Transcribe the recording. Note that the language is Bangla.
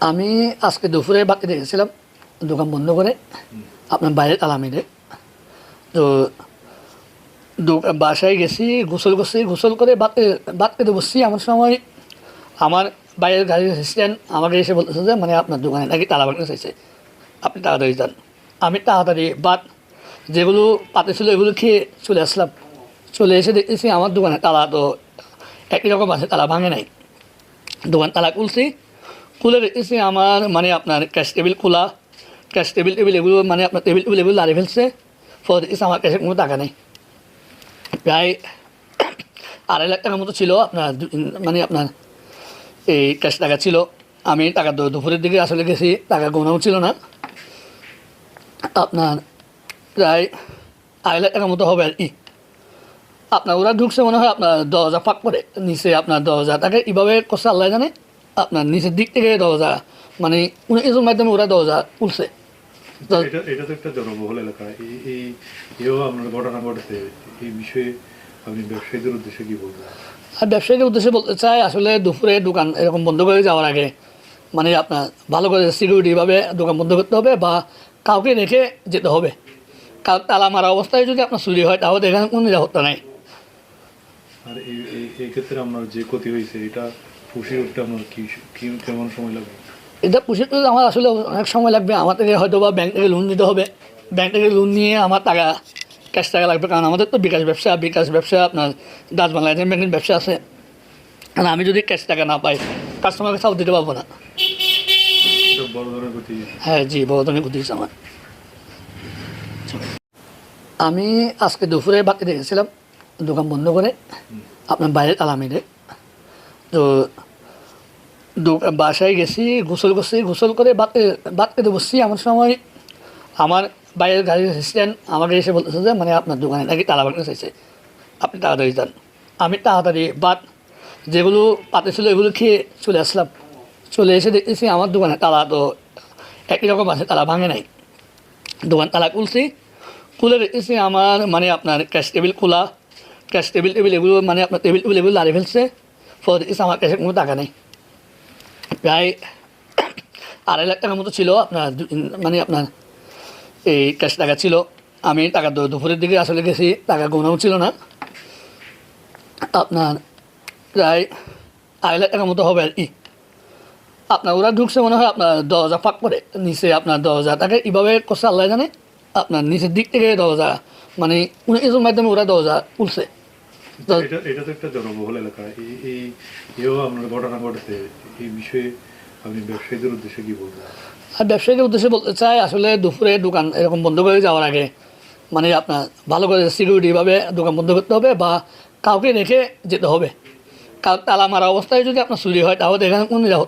আমি আজকে দুপুরে বাড়িতে গেছিলাম দোকান বন্ধ করে, আপনার বাইরে তালা মেরে তো বাসায় গেছি, গোসল করছি, গোসল করে বাতে বাদ খেতে বসছি। আমার সময় আমার বাইরের গাড়ির অ্যাসিস্ট্যান্ট আমাকে এসে বলতেছে যে মানে আপনার দোকানে নাকি তালা বাগানো চাইছে আপনি তাড়াতাড়ি যান। আমি তাড়াতাড়ি বাদ, যেগুলো পাতে ছিল এগুলো খেয়ে চলে আসলাম। চলে এসে দেখতেছি আমার দোকানে তালা তো একই রকম আছে, তালা ভাঙে নাই। দোকান তালা খুলছি খুলে দেখতেছি আমার মানে আপনার ক্যাশ টেবিল খোলা। ক্যাশ টেবিল টেবিল এগুলো মানে আপনার টেবিল টেবিল এগুলো লাড়ি ফেলছে। ফলে দেখতেছি আমার ক্যাশে কোনো টাকা নেই। প্রায় আড়াই লাখ টাকার মতো ছিল আপনার মানে আপনার এই ক্যাশ টাকা ছিল। আমি টাকা দুপুরের দিকে আসলে গেছি, টাকা গোনাও ছিল না। আপনার প্রায় আড়াই লাখ টাকার মতো হবে আর কি। আপনার ওরা ঢুকছে মনে হয় আপনার দরজা ফাঁক করে, নিচে আপনার দরজা তাকে এইভাবে করছে আল্লাহ জানে। আপনার নিচের দিক থেকে দরজা মানে উনি এসব মাধ্যমে ওরা দরজা খুলছে। তো- এটা এটা তো একটা জনবহুল এলাকা। এই এই এও আপনার ঘটনা ঘটেছে এই বিষয়ে আপনি ব্যবসায়ীদের উদ্দেশ্যে কি বলবেন আর ব্যবসায়ীদের উদ্দেশ্যে বলতে চাই আসলে দুপুরে দোকান এরকম বন্ধ করে যাওয়ার আগে মানে আপনার ভালো করে সিকিউরিটিভাবে দোকান বন্ধ করতে হবে বা কাউকে রেখে যেতে হবে। কারণ তালা মারা অবস্থায় যদি আপনার চুরি হয় তাহলে এখানে কোনো নিরাপত্তা নেই। আর এই ক্ষেত্রে আপনার যে ক্ষতি হয়েছে এটা উঠতে আপনার কি কেমন সময় লাগবে? এটা পুষে তুলতে আমার আসলে অনেক সময় লাগবে। আমার থেকে হয়তো বা ব্যাংক থেকে লোন নিতে হবে। ব্যাংক থেকে লোন নিয়ে আমার টাকা ক্যাশ টাকা লাগবে। কারণ আমাদের তো বিকাশ ব্যবসা বিকাশ ব্যবসা আপনার ডাচ বাংলা ব্যাংকের ব্যবসা আছে। আর আমি যদি ক্যাশ টাকা না পাই কাস্টমারকে সাপ দিতে পারব না। হ্যাঁ জি বড় ধরনের ক্ষতি হয়েছে আমার। আমি আজকে দুপুরে বাড়িতে গেছিলাম দোকান বন্ধ করে। আপনার বাইরে তালা মেরে। তো বাসায় গেছি, গোসল করছি, গোসল করে বাদ খেতে বসছি। আমার সময় আমার বাইরের গাড়ির অ্যাসিস্ট্যান্ট আমাকে এসে বলতেছে যে মানে আপনার দোকানে নাকি তালা বাগানো চাইছে আপনি তাড়াতাড়ি যান। আমি তাড়াতাড়ি বাদ যেগুলো পাতে ছিল এগুলো খেয়ে চলে আসলাম। চলে এসে দেখতেছি আমার দোকানে তালা তো একই রকম আছে, তালা ভাঙে নাই। দোকান তালা খুলছি। খুলে দেখতেছি আমার মানে আপনার ক্যাশ টেবিল খোলা। ক্যাশ টেবিল টেবিল এগুলো মানে আপনার টেবিল টেবিল এগুলো লাড়ি ফেলছে। ফলে দেখতেছি আমার ক্যাশে কোনো টাকা নেই। প্রায় আড়াই লাখ টাকার মতো ছিল আপনার মানে আপনার এই ক্যাশ টাকা ছিল। আমি টাকা দুপুরের দিকে আসলে গেছি, টাকা গোনাও ছিল না। আপনার প্রায় আড়াই লাখ টাকার মতো হবে আর কি। আপনার ওরা ঢুকছে মনে হয় আপনার দরজা ফাঁক করে, নিচে আপনার দরজা, তাকে এইভাবে করছে আল্লাহ জানে? আপনার নিচের দিক থেকে দরজা মানে উনি এসব মাধ্যমে ওরা দরজা খুলছে। তো- এটা এটা তো একটা জনবহুল এলাকা। এই এই এও আপনার ঘটনা ঘটেছে এই বিষয়ে আপনি ব্যবসায়ীদের উদ্দেশ্যে কি বলতে আর ব্যবসায়ীদের উদ্দেশ্যে বলতে চাই আসলে দুপুরে দোকান এরকম বন্ধ করে যাওয়ার আগে মানে আপনার ভালো করে সিকিউরিটিভাবে দোকান বন্ধ করতে হবে বা কাউকে রেখে যেতে হবে। তালা মারা অবস্থায় যদি আপনার চুরি হয় তাহলে এখানে কোনো নিরাপত্তা